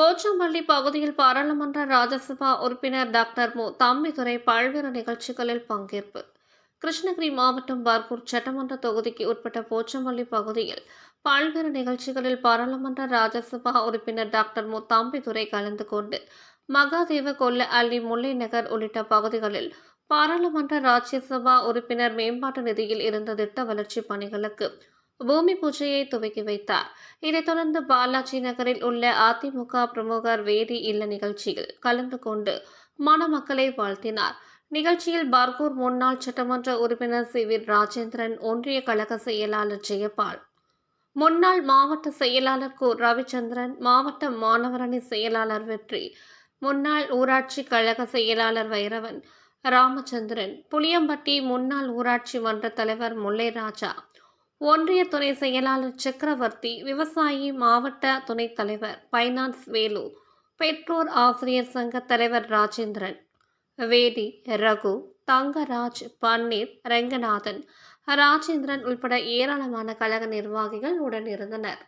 போச்சம்பள்ளி பகுதியில் பாராளுமன்ற ராஜ்யசபா உறுப்பினர் டாக்டர் மு. தம்பிதுரை பல்வேறு நிகழ்ச்சிகளில் பங்கேற்பு. கிருஷ்ணகிரி மாவட்டம் பார்கூர் சட்டமன்ற தொகுதிக்கு உட்பட்ட போச்சம்பள்ளி பகுதியில் பல்வேறு நிகழ்ச்சிகளில் பாராளுமன்ற ராஜ்யசபா உறுப்பினர் டாக்டர் மு. தம்பிதுரை கலந்து கொண்டு மகாதேவ கொல்ல அள்ளி முல்லை நகர் உள்ளிட்ட பகுதிகளில் பாராளுமன்ற ராஜ்யசபா உறுப்பினர் மேம்பாட்டு நிதியில் இருந்த திட்ட வளர்ச்சி பணிகளுக்கு பூமி பூஜையை துவக்கி வைத்தார். இதைத் தொடர்ந்து பாலாஜி நகரில் உள்ள அதிமுக பிரமுகர் வேதி இல்ல நிகழ்ச்சியில் கலந்து கொண்டு மணமக்களை வாழ்த்தினார். நிகழ்ச்சியில் பார்கூர் முன்னாள் சட்டமன்ற உறுப்பினர் சி. வி. ராஜேந்திரன் ஒன்றிய கழக செயலாளர் ஜெயபால் முன்னாள் மாவட்ட செயலாளர் கு. ரவிச்சந்திரன் மாவட்ட மாணவரணி செயலாளர் வெற்றி முன்னாள் ஊராட்சி கழக செயலாளர் வைரவன் ராமச்சந்திரன் புளியம்பட்டி முன்னாள் ஊராட்சி மன்ற தலைவர் முல்லைராஜா ஒன்றிய துணை செயலாளர் சக்கரவர்த்தி விவசாயி மாவட்ட துணைத் தலைவர் பைனான்ஸ் வேலு பெற்றோர் ஆசிரியர் சங்க தலைவர் ராஜேந்திரன் வேதி ரகு தங்கராஜ் பன்னீர் ரெங்கநாதன் ராஜேந்திரன் உள்பட ஏராளமான கழக நிர்வாகிகள் உடனிருந்தனர்